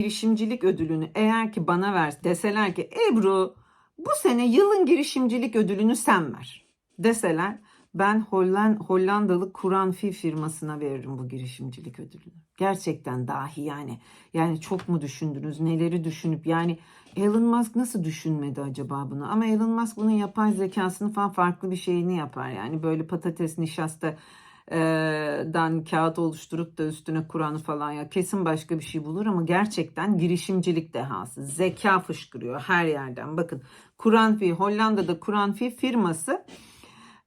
girişimcilik ödülünü eğer ki bana ver deseler ki Ebru bu sene yılın girişimcilik ödülünü sen ver deseler ben Holland, Hollandalı Kur'an Fi firmasına veririm bu girişimcilik ödülünü. Gerçekten dahi yani. Yani çok mu düşündünüz? Neleri düşünüp yani Elon Musk nasıl düşünmedi acaba bunu? Ama Elon Musk bunun yapay zekasını falan farklı bir şeyini yapar. Yani böyle patates nişasta dan kağıt oluşturup da üstüne Kur'an'ı falan ya kesin başka bir şey bulur ama gerçekten girişimcilik dehası. Zeka fışkırıyor her yerden. Bakın Kur'an Fi Hollanda'da Kur'an Fi firması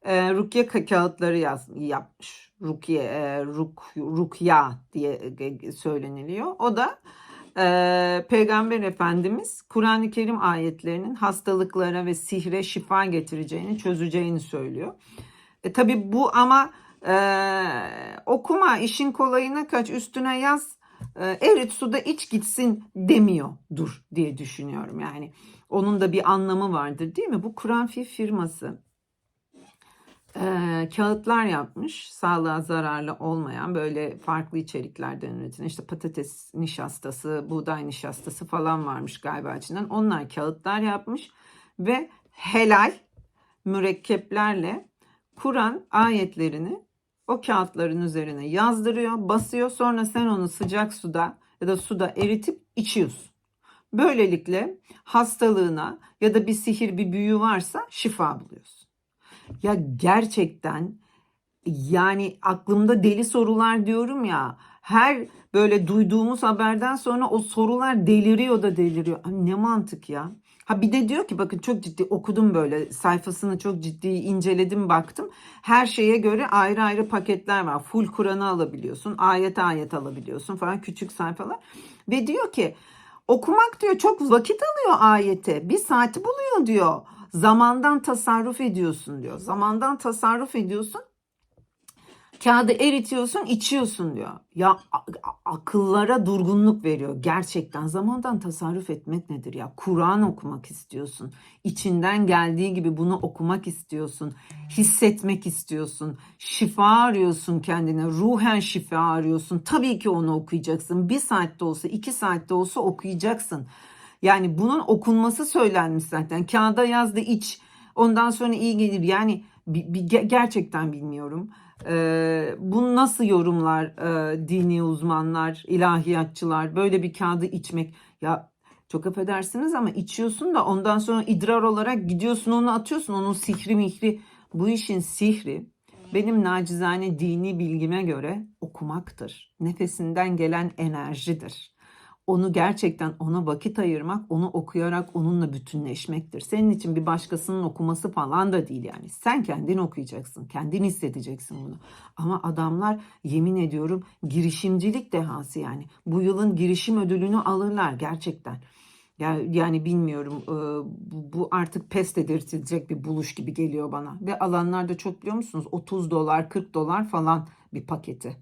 e, Rukiye ka- kağıtları yaz, yapmış. Rukiye, e, Ruk, Rukya diye e, söyleniliyor. O da e, Peygamber Efendimiz Kur'an-ı Kerim ayetlerinin hastalıklara ve sihre şifa getireceğini, çözeceğini söylüyor. E, tabii bu ama e, okuma işin kolayına kaç üstüne yaz e, erit suda iç gitsin demiyordur diye düşünüyorum. Yani onun da bir anlamı vardır değil mi? Bu Kur'an Fi firması e, kağıtlar yapmış. Sağlığa zararlı olmayan böyle farklı içeriklerden üretilen işte patates nişastası, buğday nişastası falan varmış galiba içinden. Onlar kağıtlar yapmış ve helal mürekkeplerle Kur'an ayetlerini o kağıtların üzerine yazdırıyor, basıyor. Sonra sen onu sıcak suda ya da suda eritip içiyorsun. Böylelikle hastalığına ya da bir sihir, bir büyü varsa şifa buluyorsun. Ya gerçekten yani aklımda deli sorular diyorum ya. Her böyle duyduğumuz haberden sonra o sorular deliriyor da deliriyor. Ne mantık ya. Ha bir de diyor ki bakın çok ciddi okudum böyle sayfasını çok ciddi inceledim baktım. Her şeye göre ayrı ayrı paketler var. Full Kur'an'ı alabiliyorsun. Ayet ayet alabiliyorsun falan küçük sayfalar. Ve diyor ki okumak diyor çok vakit alıyor ayete. Bir saati buluyor diyor. Zamandan tasarruf ediyorsun diyor. Zamandan tasarruf ediyorsun. Kağıdı eritiyorsun, içiyorsun diyor. Ya akıllara durgunluk veriyor gerçekten. Zamandan tasarruf etmek nedir ya? Kur'an okumak istiyorsun. İçinden geldiği gibi bunu okumak istiyorsun. Hissetmek istiyorsun. Şifa arıyorsun kendine. Ruhen şifa arıyorsun. Tabii ki onu okuyacaksın. Bir saatte olsa, iki saatte olsa okuyacaksın. Yani bunun okunması söylenmiş zaten. Kağıda yazdı iç. Ondan sonra iyi gelir. Yani gerçekten bilmiyorum. Ee, bunu nasıl yorumlar e, dini uzmanlar, ilahiyatçılar böyle bir kağıdı içmek ya çok affedersiniz ama içiyorsun da ondan sonra idrar olarak gidiyorsun onu atıyorsun onun sihri mihri bu işin sihri benim nacizane dini bilgime göre okumaktır. Nefesinden gelen enerjidir. Onu gerçekten ona vakit ayırmak, onu okuyarak onunla bütünleşmektir. Senin için bir başkasının okuması falan da değil yani. Sen kendin okuyacaksın, kendin hissedeceksin bunu. Ama adamlar yemin ediyorum girişimcilik dehası yani. Bu yılın girişim ödülünü alırlar gerçekten. Yani, yani bilmiyorum e, bu artık pes edirtilecek bir buluş gibi geliyor bana. Ve alanlar da çok biliyor musunuz 30 dolar 40 dolar falan bir paketi.